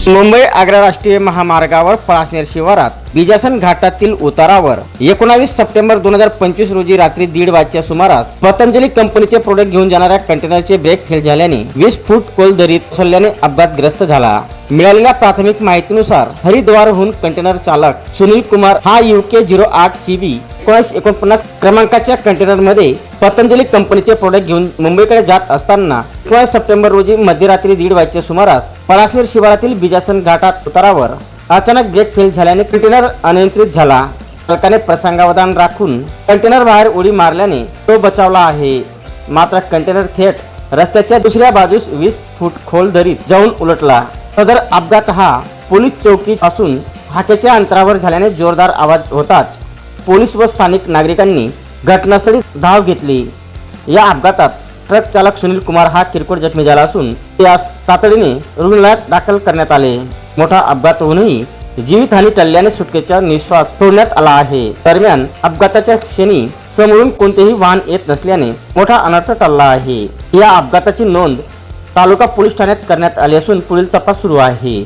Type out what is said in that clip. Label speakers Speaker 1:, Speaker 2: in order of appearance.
Speaker 1: मुंबई आग्रा राष्ट्रीय महामार्गावर पळासनेर शिवारात बिजासन घाटातील उतारावर एकोणावीस सप्टेंबर दोन हजार पंचवीस रोजी रात्री दीड वाजच्या सुमारास पतंजली कंपनीचे प्रोडक्ट घेऊन जाणाऱ्या कंटेनरचे ब्रेक फेल झाल्याने वीस फूट खोल दरीत कोसळल्याने अपघातग्रस्त झाला. मिळालेल्या प्राथमिक माहितीनुसार हरिद्वारहून कंटेनर चालक सुनील कुमार हा युके झिरो आठ सी बी एकोणीसशे एकोणपन्नास क्रमांकाच्या कंटेनरमध्ये पतंजली कंपनीचे प्रोडक्ट घेऊन मुंबईकडे जात असताना एकोणीस सप्टेंबर रोजी मध्यरात्री दीड वाजच्या सुमारास पळासनेर शिवारातील बिजासन घाटात उतारावर अचानक ब्रेक फेल झाल्याने कंटेनर अनियंत्रित झाला. चालकाने प्रसंगावधान राखून कंटेनर बाहेर उडी मारल्याने तो बचावला आहे. मात्र कंटेनर थेट रस्त्याच्या दुसऱ्या बाजूस वीस फूट खोल दरीत जाऊन उलटला. सदर अपघात हा पोलीस चौकी असून हाकेच्या अंतरावर झाल्याने जोरदार आवाज होताच पोलीस व स्थानिक नागरिकांनी घटनास्थळी धाव घेतली. या अपघातात ट्रक चालक सुनील कुमार हा किरकोळ जखमी झाला असून त्यास तातडीने रुग्णालयात दाखल करण्यात आले. मोठा अपघात होऊनही जीवितहानी टळल्याने सुटकेचा निश्वास सोडण्यात आला आहे. दरम्यान अपघाताच्या क्षणी समोरून कोणतेही वाहन येत नसल्याने मोठा अनर्थ टळला आहे. या अपघाताची नोंद तालुका पोलीस ठाण्यात करण्यात आली असून पुढील तपास सुरू आहे.